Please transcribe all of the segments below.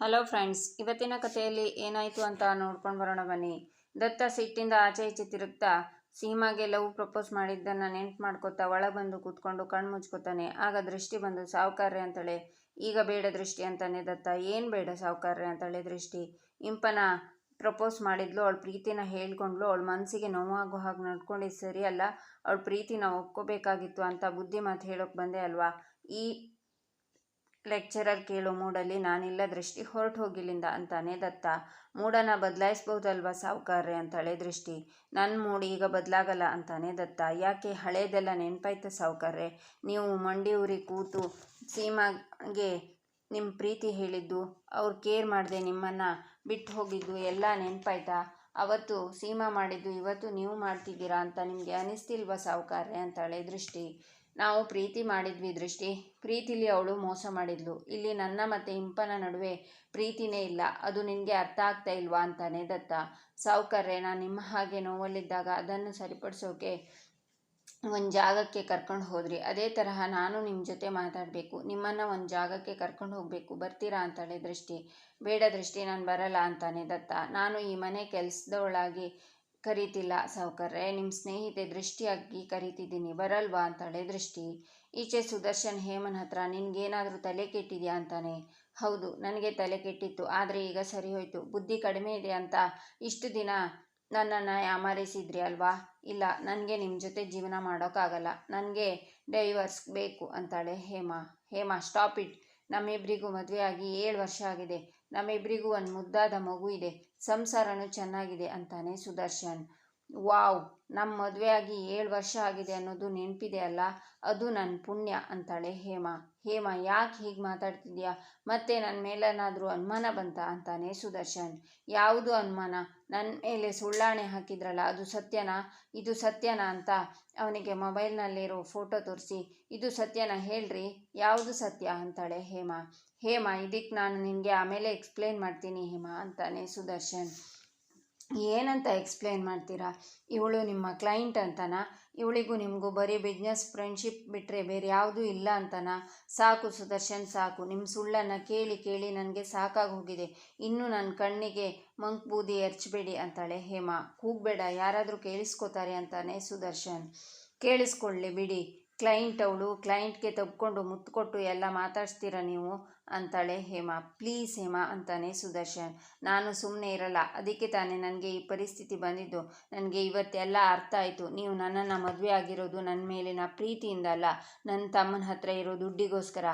Hello friends, ಇವತ್ತಿನ ಕಥೆಯಲ್ಲಿ ಏನಾಯಿತು ಅಂತ ನೋಡ್ಕೊಂಡು ಬರೋಣ ಬನ್ನಿ. ದತ್ತ ಸಿಟ್ಟಿಂದ ಆಚೆ ಈಚೆ ತಿರುಗ್ತಾ ಸೀಮಾಗೆ ಲವ್ ಪ್ರಪೋಸ್ ಮಾಡಿದ್ದನ್ನು ನೆನ್ಪು ಮಾಡ್ಕೋತಾ ಒಳಗೆ ಬಂದು ಕೂತ್ಕೊಂಡು ಕಣ್ಣು ಮುಚ್ಕೋತಾನೆ. ಆಗ ದೃಷ್ಟಿ ಬಂದು ಸಾವುಕಾರ್ಯ ಅಂತಾಳೆ. ಈಗ ಬೇಡ ದೃಷ್ಟಿ ಅಂತಾನೆ ದತ್ತ. ಏನು ಬೇಡ ಸಾವುಕಾರ್ಯ ಅಂತಾಳೆ ದೃಷ್ಟಿ? ಇಂಪನ ಪ್ರಪೋಸ್ ಮಾಡಿದ್ಲು, ಅವಳ ಪ್ರೀತಿನ ಹೇಳ್ಕೊಂಡ್ಲು, ಅವಳ ಮನಸ್ಸಿಗೆ ನೋವಾಗೋ ಹಾಗೆ ನಡ್ಕೊಂಡಿದ್ದು ಸರಿ ಅಲ್ಲ, ಅವಳ ಪ್ರೀತಿನ ಒಪ್ಕೋಬೇಕಾಗಿತ್ತು ಅಂತ ಬುದ್ಧಿ ಮಾತು ಹೇಳೋಕೆ ಬಂದೆ ಅಲ್ವಾ? ಈ ಲೆಕ್ಚರರ್ ಕೇಳೋ ಮೂಡಲ್ಲಿ, ನಾನಿಲ್ಲ ದೃಷ್ಟಿ ಹೊರಟು ಹೋಗಿಲ್ಲಿಂದ ಅಂತಾನೆ ದತ್ತ. ಮೂಡನ್ನ ಬದಲಾಯಿಸ್ಬೋದಲ್ವಾ ಸಾವುಕಾರ್ರೆ ಅಂತಾಳೆ ದೃಷ್ಟಿ. ನನ್ನ ಮೂಡ್ ಈಗ ಬದಲಾಗಲ್ಲ ಅಂತಾನೆ ದತ್ತ. ಯಾಕೆ ಹಳೇದೆಲ್ಲ ನೆನಪಾಯ್ತ ಸಾವುಕಾರ್ರೆ? ನೀವು ಮಂಡಿ ಊರಿ ಕೂತು ಸೀಮಾಗೆ ನಿಮ್ಮ ಪ್ರೀತಿ ಹೇಳಿದ್ದು, ಅವ್ರು ಕೇರ್ ಮಾಡದೆ ನಿಮ್ಮನ್ನು ಬಿಟ್ಟು ಹೋಗಿದ್ದು ಎಲ್ಲ ನೆನಪಾಯ್ತಾ? ಅವತ್ತು ಸೀಮಾ ಮಾಡಿದ್ದು ಇವತ್ತು ನೀವು ಮಾಡ್ತಿದ್ದೀರಾ ಅಂತ ನಿಮಗೆ ಅನಿಸ್ತಿಲ್ವಾ ಸಾವುಕಾರ್ರೆ ಅಂತಾಳೆ ದೃಷ್ಟಿ. ನಾವು ಪ್ರೀತಿ ಮಾಡಿದ್ವಿ ದೃಷ್ಟಿ. ಪ್ರೀತಿಲಿ ಅವಳು ಮೋಸ ಮಾಡಿದ್ಲು. ಇಲ್ಲಿ ನನ್ನ ಮತ್ತು ಇಂಪನ ನಡುವೆ ಪ್ರೀತಿನೇ ಇಲ್ಲ. ಅದು ನಿನಗೆ ಅರ್ಥ ಆಗ್ತಾ ಇಲ್ವಾ ಅಂತಾನೆ ದತ್ತ. ಸಾವುಕಾರ್ರೆ, ನಾನು ನಿಮ್ಮ ಹಾಗೆ ನೋವಲ್ಲಿದ್ದಾಗ ಅದನ್ನು ಸರಿಪಡಿಸೋಕೆ ಒಂದು ಜಾಗಕ್ಕೆ ಕರ್ಕೊಂಡು ಹೋದ್ರಿ. ಅದೇ ತರಹ ನಾನು ನಿಮ್ಮ ಜೊತೆ ಮಾತಾಡಬೇಕು. ನಿಮ್ಮನ್ನು ಒಂದು ಜಾಗಕ್ಕೆ ಕರ್ಕೊಂಡು ಹೋಗಬೇಕು. ಬರ್ತೀರಾ ಅಂತಾಳೆ ದೃಷ್ಟಿ. ಬೇಡ ದೃಷ್ಟಿ, ನಾನು ಬರಲ್ಲ ಅಂತಾನೆ ದತ್ತ. ನಾನು ಈ ಮನೆ ಕೆಲಸದವಳಾಗಿ ಕರೀತಿಲ್ಲ. ಸಾವುಕಾರ್ರೆ ನಿಮ್ಮ ಸ್ನೇಹಿತೆ ದೃಷ್ಟಿಯಾಗಿ ಕರೀತಿದ್ದೀನಿ, ಬರಲ್ವಾ ಅಂತಾಳೆ ದೃಷ್ಟಿ. ಈಚೆ ಸುದರ್ಶನ್ ಹೇಮನ್ ಹತ್ರ, ನಿನ್ಗೇನಾದರೂ ತಲೆ ಕೆಟ್ಟಿದೆಯಾ ಅಂತಾನೆ. ಹೌದು, ನನಗೆ ತಲೆ ಕೆಟ್ಟಿತ್ತು, ಆದರೆ ಈಗ ಸರಿ ಹೋಯಿತು. ಬುದ್ಧಿ ಕಡಿಮೆ ಇದೆ ಅಂತ ಇಷ್ಟು ದಿನ ನನ್ನನ್ನು ಯಾಮಾರಿಸಿದ್ರಿ ಅಲ್ವಾ? ಇಲ್ಲ, ನನಗೆ ನಿಮ್ಮ ಜೊತೆ ಜೀವನ ಮಾಡೋಕ್ಕಾಗಲ್ಲ. ನನಗೆ ಡೈವರ್ಸ್ ಬೇಕು, ಅಂತಾಳೆ ಹೇಮಾ. Hema, stop it. ನಮ್ಮಿಬ್ಬರಿಗೂ ಮದುವೆ ಆಗಿ ಏಳು ವರ್ಷ ಆಗಿದೆ. ನಮ್ಮಿಬ್ಬರಿಗೂ ಒಂದು ಮುದ್ದಾದ ಮಗು ಇದೆ. ಸಂಸಾರನೂ ಚೆನ್ನಾಗಿದೆ ಅಂತಾನೆ ಸುದರ್ಶನ್. ವಾವ್ ನಮ್ಮ ಮದುವೆ ಆಗಿ ಏಳು ವರ್ಷ ಆಗಿದೆ ಅನ್ನೋದು ನೆನಪಿದೆ ಅಲ್ಲ? ಅದು ನನ್ನ ಪುಣ್ಯ ಅಂತಾಳೆ ಹೇಮಾ. ಹೇಮಾ, ಯಾಕೆ ಹೀಗೆ ಮಾತಾಡ್ತಿದ್ಯಾ? ಮತ್ತೆ ನನ್ನ ಮೇಲೇನಾದರೂ ಅನುಮಾನ ಬಂತ ಅಂತಾನೆ ಸುದರ್ಶನ್. ಯಾವುದು ಅನುಮಾನ? ನನ್ನ ಮೇಲೆ ಸುಳ್ಳಾಣೆ ಹಾಕಿದ್ರಲ್ಲ, ಅದು ಸತ್ಯನಾ? ಇದು ಸತ್ಯನಾ ಅಂತ ಅವನಿಗೆ ಮೊಬೈಲ್ನಲ್ಲಿರೋ ಫೋಟೋ ತೋರಿಸಿ. ಇದು ಸತ್ಯನಾ ಹೇಳ್ರಿ, ಯಾವುದು ಸತ್ಯ ಅಂತಾಳೆ ಹೇಮಾ. ಹೇಮಾ ಇದಕ್ಕೆ ನಾನು ನಿನಗೆ ಆಮೇಲೆ ಎಕ್ಸ್ಪ್ಲೇನ್ ಮಾಡ್ತೀನಿ ಹೇಮಾ ಅಂತಾನೆ ಸುದರ್ಶನ್. ಏನಂತ ಎಕ್ಸ್ಪ್ಲೇನ್ ಮಾಡ್ತೀರಾ? ಇವಳು ನಿಮ್ಮ ಕ್ಲೈಂಟ್ ಅಂತನ? ಇವಳಿಗೂ ನಿಮಗೂ ಬರೀ ಬಿಸ್ನೆಸ್ ಫ್ರೆಂಡ್ಶಿಪ್ ಬಿಟ್ಟರೆ ಬೇರೆ ಯಾವುದೂ ಇಲ್ಲ ಅಂತನ? ಸಾಕು ಸುದರ್ಶನ್, ಸಾಕು. ನಿಮ್ಮ ಸುಳ್ಳನ್ನು ಕೇಳಿ ಕೇಳಿ ನನಗೆ ಸಾಕಾಗಿ ಹೋಗಿದೆ. ಇನ್ನು ನನ್ನ ಕಣ್ಣಿಗೆ ಮಂಕ್ ಬೂದಿ ಎರಚಬೇಡಿ ಅಂತಾಳೆ ಹೇಮಾ. ಕೂಗಬೇಡ, ಯಾರಾದರೂ ಕೇಳಿಸ್ಕೋತಾರೆ ಅಂತಾನೆ ಸುದರ್ಶನ್. ಕೇಳಿಸ್ಕೊಳ್ಳಿ ಬಿಡಿ. ಕ್ಲೈಂಟ್ ಅವಳು, ಕ್ಲೈಂಟ್ಗೆ ತಬ್ಕೊಂಡು ಮುತ್ತು ಕೊಟ್ಟು ಎಲ್ಲ ಮಾತಾಡ್ಸ್ತೀರ ನೀವು? ಅಂತಾಳೆ ಹೇಮಾ. ಪ್ಲೀಸ್ ಹೇಮಾ ಅಂತಾನೆ ಸುದರ್ಶನ್. ನಾನು ಸುಮ್ಮನೆ ಇರಲ್ಲ. ಅದಕ್ಕೆ ತಾನೇ ನನಗೆ ಈ ಪರಿಸ್ಥಿತಿ ಬಂದಿದ್ದು. ನನಗೆ ಇವತ್ತೆಲ್ಲ ಅರ್ಥ ಆಯಿತು. ನೀವು ನನ್ನನ್ನು ಮದುವೆ ಆಗಿರೋದು ನನ್ನ ಮೇಲಿನ ಪ್ರೀತಿಯಿಂದ ಅಲ್ಲ. ನನ್ನ ತಮ್ಮನ ಹತ್ರ ಇರೋ ದುಡ್ಡಿಗೋಸ್ಕರ.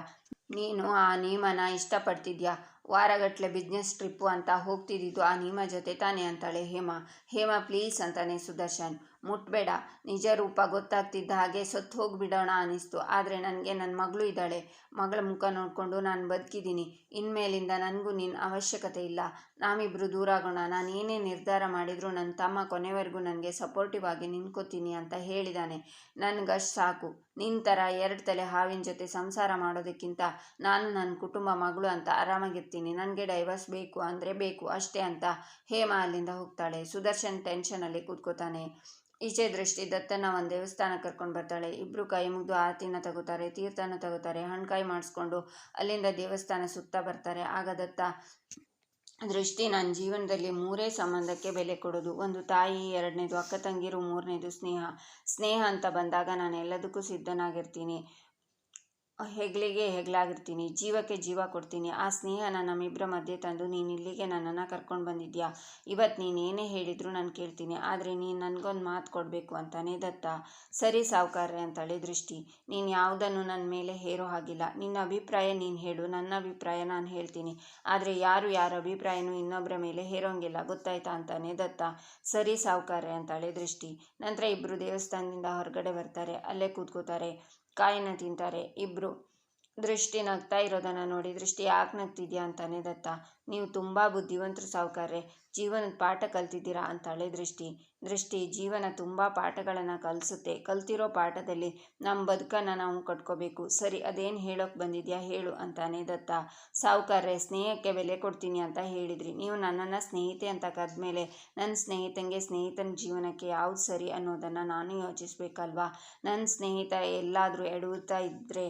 ನೀನು ಆ ನಿಯಮನ ಇಷ್ಟಪಡ್ತಿದ್ಯಾ? ವಾರಗಟ್ಟಲೆ ಬಿಸ್ನೆಸ್ ಟ್ರಿಪ್ಪು ಅಂತ ಹೋಗ್ತಿದ್ದಿದ್ದು ಆ ನಿಯಮ ಜೊತೆ ತಾನೇ ಅಂತಾಳೆ ಹೇಮಾ. ಹೇಮಾ, ಪ್ಲೀಸ್ ಅಂತಾನೆ ಸುದರ್ಶನ್. ಮುಟ್ಬೇಡ. ನಿಜ ರೂಪ ಗೊತ್ತಾಗ್ತಿದ್ದ ಹಾಗೆ ಸತ್ತು ಹೋಗಿಬಿಡೋಣ ಅನ್ನಿಸ್ತು. ಆದರೆ ನನಗೆ ನನ್ನ ಮಗಳು ಇದ್ದಾಳೆ. ಮಗಳ ಮುಖ ನೋಡಿಕೊಂಡು ನಾನು ಬದುಕಿದ್ದೀನಿ ಇನ್ಮೇಲಿಂದ ನನಗೂ ನಿನ್ನ ಅವಶ್ಯಕತೆ ಇಲ್ಲ. ನಾವಿಬ್ಬರು ದೂರ ಆಗೋಣ. ನಾನು ಏನೇ ನಿರ್ಧಾರ ಮಾಡಿದರೂ ನನ್ನ ತಮ್ಮ ಕೊನೆವರೆಗೂ ನನಗೆ ಸಪೋರ್ಟಿವ್ ಆಗಿ ನಿಂತ್ಕೋತೀನಿ ಅಂತ ಹೇಳಿದ್ದಾನೆ ನನಗಷ್ಟು ಸಾಕು. ನಿನ್ನ ಥರ ಎರಡು ತಲೆ ಹಾವಿನ ಜೊತೆ ಸಂಸಾರ ಮಾಡೋದಕ್ಕಿಂತ ನಾನು ನನ್ನ ಕುಟುಂಬ ಮಗಳು ಅಂತ ಆರಾಮಾಗಿರ್ತೀನಿ. ನನಗೆ ಡೈವರ್ಸ್ ಬೇಕು ಅಂದರೆ ಬೇಕು. ಅಷ್ಟೇ ಅಂತ ಹೇಮಾ ಅಲ್ಲಿಂದ ಹೋಗ್ತಾಳೆ. ಸುದರ್ಶನ್ ಟೆನ್ಷನಲ್ಲಿ ಕೂತ್ಕೋತಾನೆ. ಈಚೆ ದೃಷ್ಟಿ ದತ್ತನ ಒಂದು ದೇವಸ್ಥಾನಕ್ಕೆ ಕರ್ಕೊಂಡು ಬರ್ತಾಳೆ. ಇಬ್ಬರು ಕೈ ಮುಗಿದು ಆರತಿನ ತಗೋತಾರೆ, ತೀರ್ಥನ ತಗೋತಾರೆ, ಹಣ್ಕಾಯಿ ಮಾಡಿಸ್ಕೊಂಡು ಅಲ್ಲಿಂದ ದೇವಸ್ಥಾನ ಸುತ್ತ ಬರ್ತಾರೆ. ಆಗ ದತ್ತ, ದೃಷ್ಟಿ ನನ್ನ ಜೀವನದಲ್ಲಿ ಮೂರೇ ಸಂಬಂಧಕ್ಕೆ ಬೆಲೆ ಕೊಡೋದು. ಒಂದು ತಾಯಿ, ಎರಡನೇದು ಅಕ್ಕ ತಂಗಿರು, ಮೂರನೇದು ಸ್ನೇಹ. ಸ್ನೇಹ ಅಂತ ಬಂದಾಗ ನಾನು ಎಲ್ಲದಕ್ಕೂ ಸಿದ್ಧನಾಗಿರ್ತೀನಿ. ಹೆಗ್ಲಿಗೆ ಹೆಗ್ಲಾಗಿರ್ತೀನಿ, ಜೀವಕ್ಕೆ ಜೀವ ಕೊಡ್ತೀನಿ. ಆ ಸ್ನೇಹನ ನಮ್ಮಿಬ್ಬರ ಮಧ್ಯೆ ತಂದು ನೀನು ಇಲ್ಲಿಗೆ ನನ್ನನ್ನು ಕರ್ಕೊಂಡು ಬಂದಿದ್ಯಾ? ಇವತ್ತು ನೀನು ಏನೇ ಹೇಳಿದರೂ ನಾನು ಕೇಳ್ತೀನಿ, ಆದರೆ ನೀನು ನನಗೊಂದು ಮಾತು ಕೊಡಬೇಕು ಅಂತಾನೆ ದತ್ತ. ಸರಿ ಸಾವುಕಾರ್ರೆ ಅಂತಳೆ ದೃಷ್ಟಿ. ನೀನು ಯಾವುದನ್ನು ನನ್ನ ಮೇಲೆ ಹೇರೋ ಹಾಗಿಲ್ಲ. ನಿನ್ನ ಅಭಿಪ್ರಾಯ ನೀನು ಹೇಳು, ನನ್ನ ಅಭಿಪ್ರಾಯ ನಾನು ಹೇಳ್ತೀನಿ. ಆದರೆ ಯಾರು ಯಾರ ಅಭಿಪ್ರಾಯನೂ ಇನ್ನೊಬ್ಬರ ಮೇಲೆ ಹೇರೋಂಗಿಲ್ಲ, ಗೊತ್ತಾಯ್ತಾ ಅಂತಾನೆ ದತ್ತ. ಸರಿ ಸಾವುಕಾರ್ರೆ ಅಂತಳೆ ದೃಷ್ಟಿ. ನಂತರ ಇಬ್ಬರು ದೇವಸ್ಥಾನದಿಂದ ಹೊರಗಡೆ ಬರ್ತಾರೆ, ಅಲ್ಲೇ ಕೂತ್ಕೋತಾರೆ. ಕಾಯಿನ ತಿಂತಾರೆ ಇಬ್ಬರು ದೃಷ್ಟಿ ನಗ್ತಾ ಇರೋದನ್ನು ನೋಡಿ, ದೃಷ್ಟಿ ಯಾಕೆ ನಗ್ತಿದ್ಯಾ ಅಂತಾನೆ ದತ್ತ. ನೀವು ತುಂಬ ಬುದ್ಧಿವಂತರು ಸಾವುಕಾರ್ರೆ, ಜೀವನದ ಪಾಠ ಕಲ್ತಿದ್ದೀರಾ ಅಂತಾಳೆ ದೃಷ್ಟಿ. ದೃಷ್ಟಿ, ಜೀವನ ತುಂಬ ಪಾಠಗಳನ್ನು ಕಲಿಸುತ್ತೆ. ಕಲ್ತಿರೋ ಪಾಠದಲ್ಲಿ ನಮ್ಮ ಬದುಕನ್ನು ನಾವು ಕಟ್ಕೋಬೇಕು. ಸರಿ, ಅದೇನು ಹೇಳೋಕೆ ಬಂದಿದ್ಯಾ ಹೇಳು ಅಂತಾನೆ ದತ್ತ. ಸಾವುಕಾರ್ರೆ, ಸ್ನೇಹಕ್ಕೆ ಬೆಲೆ ಕೊಡ್ತೀನಿ ಅಂತ ಹೇಳಿದ್ರಿ. ನೀವು ನನ್ನನ್ನು ಸ್ನೇಹಿತೆ ಅಂತ ಕರೆದ್ಮೇಲೆ ನನ್ನ ಸ್ನೇಹಿತಂಗೆ ಸ್ನೇಹಿತನ ಜೀವನಕ್ಕೆ ಯಾವ್ದು ಸರಿ ಅನ್ನೋದನ್ನು ನಾನು ಯೋಚಿಸ್ಬೇಕಲ್ವಾ? ನನ್ನ ಸ್ನೇಹಿತ ಎಲ್ಲಾದರೂ ಎಡುತ್ತಾ ಇದ್ದರೆ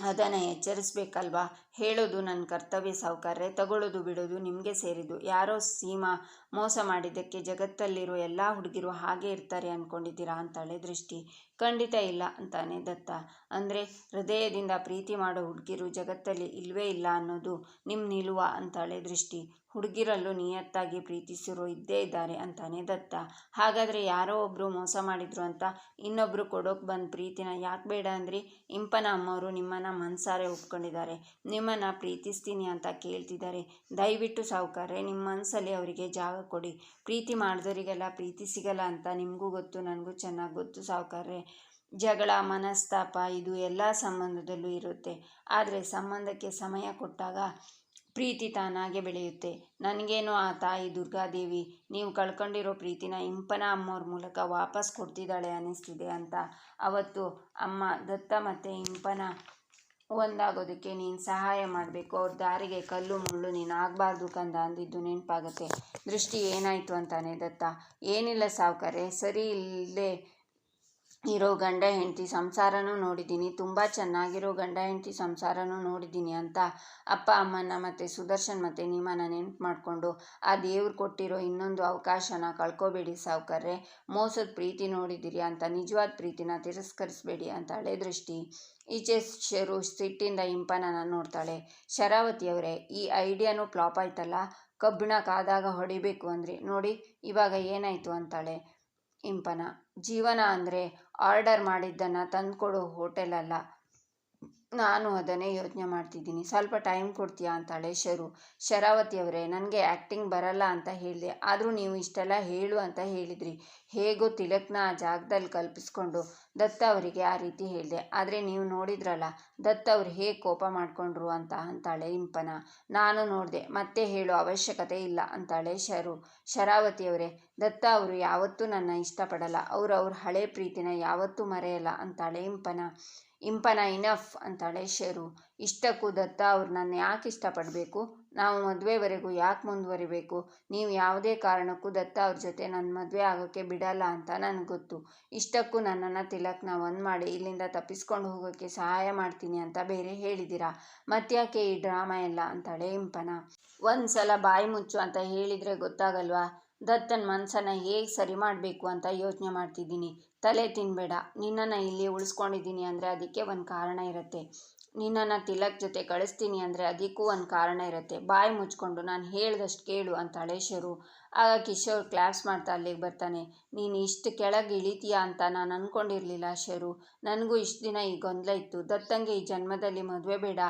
ಅದನ್ನು ಎಚ್ಚರಿಸ್ಬೇಕಲ್ವಾ? ಹೇಳೋದು ನನ್ನ ಕರ್ತವ್ಯ ಸಾವುಕಾರ್ರೆ ತಗೊಳ್ಳೋದು ಬಿಡೋದು ನಿಮಗೆ ಸೇರಿದ್ದು. ಯಾರೋ ಸೀಮಾ ಮೋಸ ಮಾಡಿದ್ದಕ್ಕೆ ಜಗತ್ತಲ್ಲಿರೋ ಎಲ್ಲ ಹುಡುಗಿರು ಹಾಗೆ ಇರ್ತಾರೆ ಅಂದ್ಕೊಂಡಿದ್ದೀರಾ ಅಂತಾಳೆ ದೃಷ್ಟಿ. ಖಂಡಿತ ಇಲ್ಲ ಅಂತಾನೆ ದತ್ತ. ಅಂದರೆ ಹೃದಯದಿಂದ ಪ್ರೀತಿ ಮಾಡೋ ಹುಡುಗಿರು ಜಗತ್ತಲ್ಲಿ ಇಲ್ಲವೇ ಇಲ್ಲ ಅನ್ನೋದು ನಿಮ್ಮ ನಿಲುವ ಅಂತಾಳೆ ದೃಷ್ಟಿ. ಹುಡುಗಿರಲ್ಲೂ ನಿಯತ್ತಾಗಿ ಪ್ರೀತಿಸಿರೋ ಇದ್ದೇ ಇದ್ದಾರೆ ಅಂತಾನೆ ದತ್ತ. ಹಾಗಾದರೆ ಯಾರೋ ಒಬ್ಬರು ಮೋಸ ಮಾಡಿದ್ರು ಅಂತ ಇನ್ನೊಬ್ಬರು ಕೊಡೋಕೆ ಬಂದು ಪ್ರೀತಿನ ಯಾಕೆ ಬೇಡ ಅಂದ್ರಿ ಇಂಪನ ಅಮ್ಮವರು ನಿಮ್ಮನ್ನು ಮನಸಾರೆ ಒಪ್ಕೊಂಡಿದ್ದಾರೆ. ನಿಮ್ಮನ್ನು ಪ್ರೀತಿಸ್ತೀನಿ ಅಂತ ಕೇಳ್ತಿದ್ದಾರೆ. ದಯವಿಟ್ಟು ಸಾವುಕಾರ್ರೆ ನಿಮ್ಮ ಮನಸ್ಸಲ್ಲಿ ಅವರಿಗೆ ಜಾಗ ಕೊಡಿ. ಪ್ರೀತಿ ಮಾಡಿದವರಿಗೆಲ್ಲ ಪ್ರೀತಿ ಸಿಗಲ್ಲ ಅಂತ ನಿಮಗೂ ಗೊತ್ತು, ನನಗೂ ಚೆನ್ನಾಗಿ ಗೊತ್ತು ಸಾವುಕಾರ್ರೆ. ಜಗಳ, ಮನಸ್ತಾಪ ಇದು ಎಲ್ಲ ಸಂಬಂಧದಲ್ಲೂ ಇರುತ್ತೆ. ಆದರೆ ಸಂಬಂಧಕ್ಕೆ ಸಮಯ ಕೊಟ್ಟಾಗ ಪ್ರೀತಿ ತಾನಾಗೆ ಬೆಳೆಯುತ್ತೆ. ನನಗೇನು ಆ ತಾಯಿ ದುರ್ಗಾದೇವಿ, ನೀವು ಕಳ್ಕೊಂಡಿರೋ ಪ್ರೀತಿನ ಇಂಪನ ಅಮ್ಮವ್ರ ಮೂಲಕ ವಾಪಸ್ ಕೊಡ್ತಿದ್ದಾಳೆ ಅನ್ನಿಸ್ತಿದೆ ಅಂತ ಅವತ್ತು ಅಮ್ಮ ದತ್ತ ಮತ್ತು ಇಂಪನ ಒಂದಾಗೋದಕ್ಕೆ ನೀನು ಸಹಾಯ ಮಾಡಬೇಕು. ಅವ್ರ ದಾರಿಗೆ ಕಲ್ಲು, ಮುಳ್ಳು ನೀನು ಆಗಬಾರ್ದು ಕಂದ ಅಂದಿದ್ದು ನೆನಪಾಗುತ್ತೆ. ದೃಷ್ಟಿ ಏನಾಯಿತು ಅಂತಾನೆ ದತ್ತ. ಏನಿಲ್ಲ ಸಾವುಕಾರೆ ಸರಿ ಇಲ್ಲದೆ ಇರೋ ಗಂಡ ಹೆಂಡತಿ ಸಂಸಾರನೂ ನೋಡಿದ್ದೀನಿ. ತುಂಬ ಚೆನ್ನಾಗಿರೋ ಗಂಡ ಹೆಂಡತಿ ಸಂಸಾರನೂ ನೋಡಿದ್ದೀನಿ ಅಂತ ಅಪ್ಪ, ಅಮ್ಮನ ಮತ್ತು ಸುದರ್ಶನ್ ಮತ್ತು ನಿಮ್ಮನ್ನ ನೆನ್ಪು ಮಾಡಿಕೊಂಡು ಆ ದೇವ್ರು ಕೊಟ್ಟಿರೋ ಇನ್ನೊಂದು ಅವಕಾಶನ ಕಳ್ಕೊಬೇಡಿ ಸಾವುಕಾರ್ರೆ. ಮೋಸದ ಪ್ರೀತಿ ನೋಡಿದ್ದೀರಿ ಅಂತ, ನಿಜವಾದ ಪ್ರೀತಿನ ತಿರಸ್ಕರಿಸಬೇಡಿ ಅಂತಾಳೆ ದೃಷ್ಟಿ. ಈಚೆ ಶರು ಸಿಟ್ಟಿಂದ ಇಂಪನನ ನೋಡ್ತಾಳೆ. ಶರಾವತಿಯವರೇ ಈ ಐಡಿಯಾನೂ ಫ್ಲಾಪ್ ಆಯ್ತಲ್ಲ? ಕಬ್ಬಿಣ ಕಾದಾಗ ಹೊಡಿಬೇಕು ಅಂದ್ರಿ, ನೋಡಿ, ಇವಾಗ ಏನಾಯಿತು ಅಂತಾಳೆ ಇಂಪನ. ಜೀವನ ಅಂದರೆ ಆರ್ಡರ್ ಮಾಡಿದ್ದನ್ನು ತಂದುಕೊಡೋ ಹೋಟೆಲ್ ಅಲ್ಲ ನಾನು ಅದನ್ನೇ ಯೋಚನೆ ಮಾಡ್ತಿದ್ದೀನಿ. ಸ್ವಲ್ಪ ಟೈಮ್ ಕೊಡ್ತೀಯಾ ಅಂತಾಳೆ ಶರು. ಶರಾವತಿಯವರೇ ನನಗೆ ಆ್ಯಕ್ಟಿಂಗ್ ಬರಲ್ಲ ಅಂತ ಹೇಳಿದೆ. ಆದರೂ ನೀವು ಇಷ್ಟೆಲ್ಲ ಹೇಳು ಅಂತ ಹೇಳಿದ್ರಿ. ಹೇಗೋ ತಿಲಕ್ನ ಆ ಜಾಗದಲ್ಲಿ ಕಲ್ಪಿಸ್ಕೊಂಡು ದತ್ತ ಅವರಿಗೆ ಆ ರೀತಿ ಹೇಳಿದೆ. ಆದರೆ ನೀವು ನೋಡಿದ್ರಲ್ಲ, ದತ್ತ ಅವ್ರು ಹೇಗೆ ಕೋಪ ಮಾಡಿಕೊಂಡ್ರು ಅಂತ ಅಂತಾಳೆ ಇಂಪನ. ನಾನು ನೋಡಿದೆ, ಮತ್ತೆ ಹೇಳೋ ಅವಶ್ಯಕತೆ ಇಲ್ಲ ಅಂತಾಳೆ ಶರು. ಶರಾವತಿಯವರೇ ದತ್ತ ಅವರು ಯಾವತ್ತೂ ನನ್ನ ಇಷ್ಟಪಡಲ್ಲ. ಅವರು ಅವ್ರ ಹಳೆ ಪ್ರೀತಿನ ಯಾವತ್ತೂ ಮರೆಯಲ್ಲ ಅಂತಾಳೆ ಇಂಪನ. ಇಂಪನ ಇನಫ್ ಅಂತಾಳೆ ಶೇರು. ಇಷ್ಟಕ್ಕೂ ದತ್ತ ಅವ್ರು ನನ್ನ ಯಾಕೆ ಇಷ್ಟಪಡಬೇಕು? ನಾವು ಮದುವೆವರೆಗೂ ಯಾಕೆ ಮುಂದುವರಿಬೇಕು? ನೀವು ಯಾವುದೇ ಕಾರಣಕ್ಕೂ ದತ್ತ ಅವ್ರ ಜೊತೆ ನನ್ನ ಮದುವೆ ಆಗೋಕ್ಕೆ ಬಿಡಲ್ಲ ಅಂತ ನನಗೆ ಗೊತ್ತು. ಇಷ್ಟಕ್ಕೂ ನನ್ನನ್ನು ತಿಲಕ್ನ ಒಂದು ಮಾಡಿ ಇಲ್ಲಿಂದ ತಪ್ಪಿಸ್ಕೊಂಡು ಹೋಗೋಕ್ಕೆ ಸಹಾಯ ಮಾಡ್ತೀನಿ ಅಂತ ಬೇರೆ ಹೇಳಿದ್ದೀರಾ ಮತ್ತ್ಯಾಕೆ ಈ ಡ್ರಾಮಾ ಎಲ್ಲ? ಅಂತಾಳೆ ಇಂಪನ. ಒಂದು ಸಲ ಬಾಯಿ ಮುಚ್ಚು ಅಂತ ಹೇಳಿದರೆ ಗೊತ್ತಾಗಲ್ವಾ? ದತ್ತನ ಮನಸ್ಸನ್ನು ಹೇಗೆ ಸರಿ ಮಾಡಬೇಕು ಅಂತ ಯೋಚನೆ ಮಾಡ್ತಿದ್ದೀನಿ. ತಲೆ ತಿನ್ಬೇಡ. ನಿನ್ನನ್ನು ಇಲ್ಲಿ ಉಳಿಸ್ಕೊಂಡಿದ್ದೀನಿ ಅಂದರೆ ಅದಕ್ಕೆ ಒಂದು ಕಾರಣ ಇರುತ್ತೆ. ನಿನ್ನನ್ನು ತಿಲಕ್ ಜೊತೆ ಕಳಿಸ್ತೀನಿ ಅಂದರೆ ಅದಕ್ಕೂ ಒಂದು ಕಾರಣ ಇರುತ್ತೆ. ಬಾಯಿ ಮುಚ್ಕೊಂಡು ನಾನು ಹೇಳ್ದಷ್ಟು ಕೇಳು ಅಂತ ಶರು. ಆಗ ಕಿಶೋರ್ ಕ್ಲಾಸ್ ಮಾಡ್ತಾ ಅಲ್ಲಿಗೆ ಬರ್ತಾನೆ. ನೀನು ಇಷ್ಟು ಕೆಳಗೆ ಇಳಿತೀಯ ಅಂತ ನಾನು ಅಂದ್ಕೊಂಡಿರಲಿಲ್ಲ ಶರು. ನನಗೂ ಇಷ್ಟು ದಿನ ಈ ಗೊಂದಲ ಇತ್ತು. ದತ್ತಂಗೆ ಈ ಜನ್ಮದಲ್ಲಿ ಮದುವೆ ಬೇಡ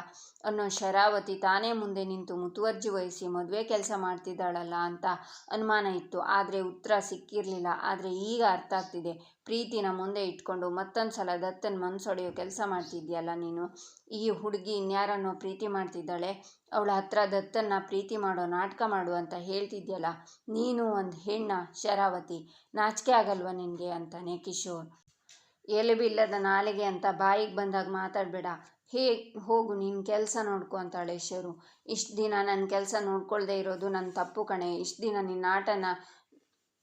ಅನ್ನೋ ಶರಾವತಿ ತಾನೇ ಮುಂದೆ ನಿಂತು ಮುತುವರ್ಜಿ ವಹಿಸಿ ಮದುವೆ ಕೆಲಸ ಮಾಡ್ತಿದ್ದಾಳಲ್ಲ ಅಂತ ಅನುಮಾನ ಇತ್ತು. ಆದರೆ ಉತ್ತರ ಸಿಕ್ಕಿರಲಿಲ್ಲ. ಆದರೆ ಈಗ ಅರ್ಥ ಆಗ್ತಿದೆ. ಪ್ರೀತಿನ ಮುಂದೆ ಇಟ್ಕೊಂಡು ಮತ್ತೊಂದು ಸಲ ದತ್ತನ ಮನಸೊಡೆಯೋ ಕೆಲಸ ಮಾಡ್ತಿದ್ಯಲ್ಲ ನೀನು? ಈ ಹುಡುಗಿ ಇನ್ಯಾರನ್ನೋ ಪ್ರೀತಿ ಮಾಡ್ತಿದ್ದಾಳೆ? ಅವಳ ಹತ್ರ ದತ್ತನ್ನ ಪ್ರೀತಿ ಮಾಡೋ ನಾಟಕ ಮಾಡು ಅಂತ ಹೇಳ್ತಿದ್ಯಲ್ಲ? ನೀನು ಒಂದು ಹೆಣ್ಣ, ಶರಾವತಿ. ನಾಚಿಕೆ ಆಗಲ್ವ ನಿನಗೆ ಅಂತಾನೆ ಕಿಶೋರ್. ಎಲುಬಿಲ್ಲದ ನಾಲಿಗೆ ಅಂತ ಬಾಯಿಗೆ ಬಂದಾಗ ಮಾತಾಡಬೇಡ. ಹೇ, ಹೋಗು ನಿನ್ನ ಕೆಲಸ ನೋಡ್ಕೊ ಅಂತಾಳೆ ಶರು. ಇಷ್ಟು ದಿನ ನನ್ನ ಕೆಲಸ ನೋಡ್ಕೊಳ್ದೇ ಇರೋದು ನನ್ನ ತಪ್ಪು ಕಣೆ. ಇಷ್ಟು ದಿನ ನಿನ್ನ ಆಟನ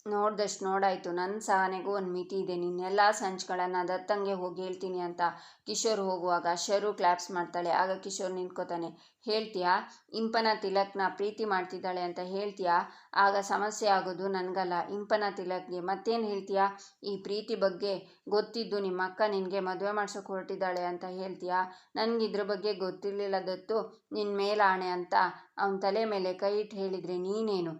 ನೋಡ್ದಷ್ಟು ನೋಡಾಯಿತು. ನನ್ನ ಸಹನೆಗೂ ಒಂದು ಮಿತಿ ಇದೆ. ನಿನ್ನೆಲ್ಲ ಸಂಚ್ಗಳನ್ನು ದತ್ತಂಗೆ ಹೋಗಿ ಹೇಳ್ತೀನಿ ಅಂತ ಕಿಶೋರ್ ಹೋಗುವಾಗ ಶರು ಕ್ಲಾಪ್ಸ್ ಮಾಡ್ತಾಳೆ. ಆಗ ಕಿಶೋರ್ ನಿಂತ್ಕೋತಾನೆ. ಹೇಳ್ತೀಯಾ? ಇಂಪನ ತಿಲಕ್ನ ಪ್ರೀತಿ ಮಾಡ್ತಿದ್ದಾಳೆ ಅಂತ ಹೇಳ್ತೀಯಾ? ಆಗ ಸಮಸ್ಯೆ ಆಗೋದು ನನಗಲ್ಲ. ಇಂಪನ ತಿಲಕ್ಗೆ ಮತ್ತೇನು ಹೇಳ್ತೀಯಾ? ಈ ಪ್ರೀತಿ ಬಗ್ಗೆ ಗೊತ್ತಿದ್ದು ನಿಮ್ಮ ಅಕ್ಕ ನಿನಗೆ ಮದುವೆ ಮಾಡ್ಸೋಕೆ ಹೊರಟಿದ್ದಾಳೆ ಅಂತ ಹೇಳ್ತೀಯಾ? ನನಗೆ ಇದ್ರ ಬಗ್ಗೆ ಗೊತ್ತಿರಲಿಲ್ಲ ದತ್ತು. ನಿನ್ನ ಮೇಲಾಣೆ ಅಂತ ಅವನ ತಲೆ ಮೇಲೆ ಕೈ ಇಟ್ಟು ಹೇಳಿದರೆ ನೀನೇನು?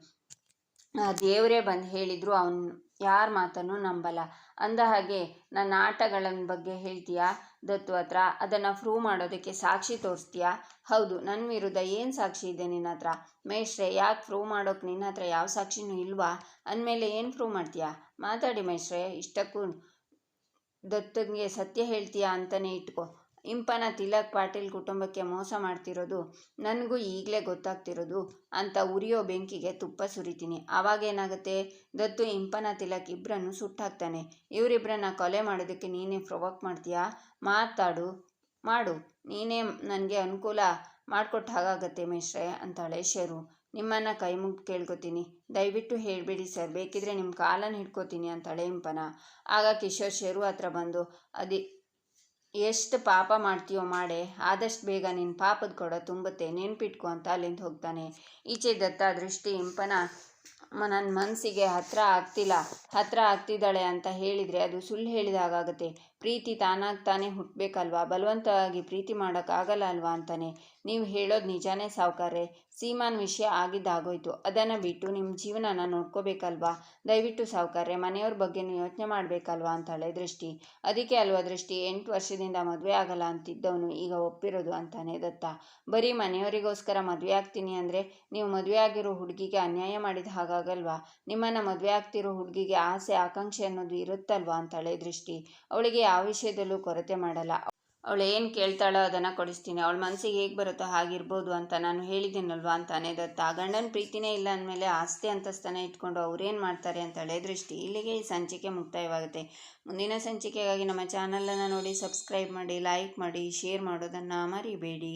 ದೇವರೇ ಬಂದು ಹೇಳಿದ್ರು, ಅವನು ಯಾರ ಮಾತನ್ನು ನಂಬಲ್ಲ. ಅಂದ ಹಾಗೆ, ನನ್ನ ಆಟಗಳನ್ನ ಬಗ್ಗೆ ಹೇಳ್ತೀಯಾ ದತ್ತು ಹತ್ರ? ಅದನ್ನು ಪ್ರೂವ್ ಮಾಡೋದಕ್ಕೆ ಸಾಕ್ಷಿ ತೋರಿಸ್ತೀಯಾ? ಹೌದು ನನ್ನ ವಿರುದ್ಧ ಏನು ಸಾಕ್ಷಿ ಇದೆ ನಿನ್ನ ಹತ್ರ? ಮೇಷ್ರೆ ಯಾಕೆ ಪ್ರೂವ್ ಮಾಡೋಕೆ ನಿನ್ನ ಹತ್ರ ಯಾವ ಸಾಕ್ಷಿನೂ ಇಲ್ವಾ? ಅಂದಮೇಲೆ ಏನು ಪ್ರೂವ್ ಮಾಡ್ತೀಯಾ? ಮಾತಾಡಿ ಮೇಷ್ರೆ ಇಷ್ಟಕ್ಕೂ ದತ್ತಂಗೆ ಸತ್ಯ ಹೇಳ್ತೀಯಾ ಅಂತಲೇ ಇಟ್ಕೋ. ಇಂಪನ ತಿಲಕ್ ಪಾಟೀಲ್ ಕುಟುಂಬಕ್ಕೆ ಮೋಸ ಮಾಡ್ತಿರೋದು ನನಗೂ ಈಗಲೇ ಗೊತ್ತಾಗ್ತಿರೋದು ಅಂತ ಉರಿಯೋ ಬೆಂಕಿಗೆ ತುಪ್ಪ ಸುರಿತೀನಿ. ಆವಾಗೇನಾಗುತ್ತೆ ದತ್ತು ಇಂಪನ ತಿಲಕ್ ಇಬ್ಬರನ್ನು ಸುಟ್ಟಾಕ್ತಾನೆ. ಇವರಿಬ್ಬರನ್ನ ಕೊಲೆ ಮಾಡೋದಕ್ಕೆ ನೀನೇ ಪ್ರೊವೋಕ್ ಮಾಡ್ತೀಯಾ? ಮಾತಾಡು. ಮಾಡು. ನೀನೇ ನನಗೆ ಅನುಕೂಲ ಮಾಡಿಕೊಟ್ಟ ಹಾಗಾಗತ್ತೆ ಮೇಷ್ರೆ ಅಂತಾಳೆ ಶೇರು. ನಿಮ್ಮನ್ನು ಕೈ ಮುಗ್ದು ಕೇಳ್ಕೊತೀನಿ. ದಯವಿಟ್ಟು ಹೇಳಬೇಡಿ ಸರ್. ಬೇಕಿದ್ರೆ ನಿಮ್ಮ ಕಾಲನ್ನು ಹಿಡ್ಕೋತೀನಿ ಅಂತಾಳೆ ಇಂಪನ. ಆಗ ಕಿಶೋರ್ ಶೇರು ಹತ್ರ ಬಂದು, ಅದಿ ಎಷ್ಟು ಪಾಪ ಮಾಡ್ತೀಯೋ ಮಾಡೆ, ಆದಷ್ಟು ಬೇಗ ನಿನ್ನ ಪಾಪದ ಕೊಡ ತುಂಬುತ್ತೆ, ನೆನ್ಪಿಟ್ಕೊ ಅಂತ ಅಲ್ಲಿಂದ ಹೋಗ್ತಾನೆ. ಈಚೆ ದತ್ತ ದೃಷ್ಟಿ ಇಂಪನ ನನ್ನ ಮನಸ್ಸಿಗೆ ಹತ್ತಿರ ಆಗ್ತಿಲ್ಲ ಹತ್ತಿರ ಆಗ್ತಿದ್ದಾಳೆ ಅಂತ ಹೇಳಿದರೆ ಅದು ಸುಳ್ಳು ಹೇಳಿದಾಗುತ್ತೆ ಪ್ರೀತಿ ತಾನಾಗಿ ತಾನೇ ಹುಟ್ಟಬೇಕಲ್ವಾ ಬಲವಂತವಾಗಿ ಪ್ರೀತಿ ಮಾಡೋಕ್ಕಾಗಲ್ಲ ಅಲ್ವಾ ಅಂತಾನೆ. ನೀವು ಹೇಳೋದು ನಿಜಾನೇ ಸಾವುಕಾರೆ ಸೀಮಾನ್ ವಿಷಯ ಆಗಿದ್ದಾಗೋಯ್ತು. ಅದನ್ನು ಬಿಟ್ಟು ನಿಮ್ಮ ಜೀವನನ ನೋಡ್ಕೋಬೇಕಲ್ವಾ? ದಯವಿಟ್ಟು ಸಾವುಕಾರೆ ಮನೆಯವ್ರ ಬಗ್ಗೆನೂ ಯೋಚನೆ ಮಾಡಬೇಕಲ್ವಾ ಅಂತಾಳೆ ದೃಷ್ಟಿ. ಅದಕ್ಕೆ ಅಲ್ವಾ ದೃಷ್ಟಿ, ಎಂಟು ವರ್ಷದಿಂದ ಮದುವೆ ಆಗಲ್ಲ ಅಂತಿದ್ದವನು ಈಗ ಒಪ್ಪಿರೋದು ಅಂತಾನೆ ದತ್ತ. ಬರೀ ಮನೆಯವರಿಗೋಸ್ಕರ ಮದುವೆ ಆಗ್ತೀನಿ ಅಂದರೆ ನೀವು ಮದುವೆ ಆಗಿರೋ ಹುಡುಗಿಗೆ ಅನ್ಯಾಯ ಮಾಡಿದ ಹಾಗಾಗಲ್ವಾ? ನಿಮ್ಮನ್ನು ಮದುವೆ ಆಗ್ತಿರೋ ಹುಡುಗಿಗೆ ಆಸೆ, ಆಕಾಂಕ್ಷೆ ಅನ್ನೋದು ಇರುತ್ತಲ್ವಾ ಅಂತಾಳೆ ದೃಷ್ಟಿ. ಅವಳಿಗೆ ಯಾವ ವಿಷಯದಲ್ಲೂ ಕೊರತೆ ಮಾಡಲ್ಲ. ಅವಳು ಏನು ಕೇಳ್ತಾಳೋ ಅದನ್ನು ಕೊಡಿಸ್ತೀನಿ. ಅವಳ ಮನಸ್ಸಿಗೆ ಹೇಗೆ ಬರುತ್ತೋ ಹಾಗಿರ್ಬೋದು ಅಂತ ನಾನು ಹೇಳಿದ್ದೀನಲ್ವಾ ಅಂತಾನೆ ದತ್ತ. ಗಂಡನ ಪ್ರೀತಿನೇ ಇಲ್ಲ ಅಂದಮೇಲೆ ಆಸ್ತಿ ಅಂತಸ್ತನೇ ಇಟ್ಕೊಂಡು ಅವ್ರೇನು ಮಾಡ್ತಾರೆ ಅಂತಾಳೆ ದೃಷ್ಟಿ. ಇಲ್ಲಿಗೆ ಈ ಸಂಚಿಕೆ ಮುಕ್ತಾಯವಾಗುತ್ತೆ. ಮುಂದಿನ ಸಂಚಿಕೆಗಾಗಿ ನಮ್ಮ ಚಾನಲನ್ನು ನೋಡಿ ಸಬ್ಸ್ಕ್ರೈಬ್ ಮಾಡಿ, ಲೈಕ್ ಮಾಡಿ, ಶೇರ್ ಮಾಡೋದನ್ನು ಮರಿಬೇಡಿ.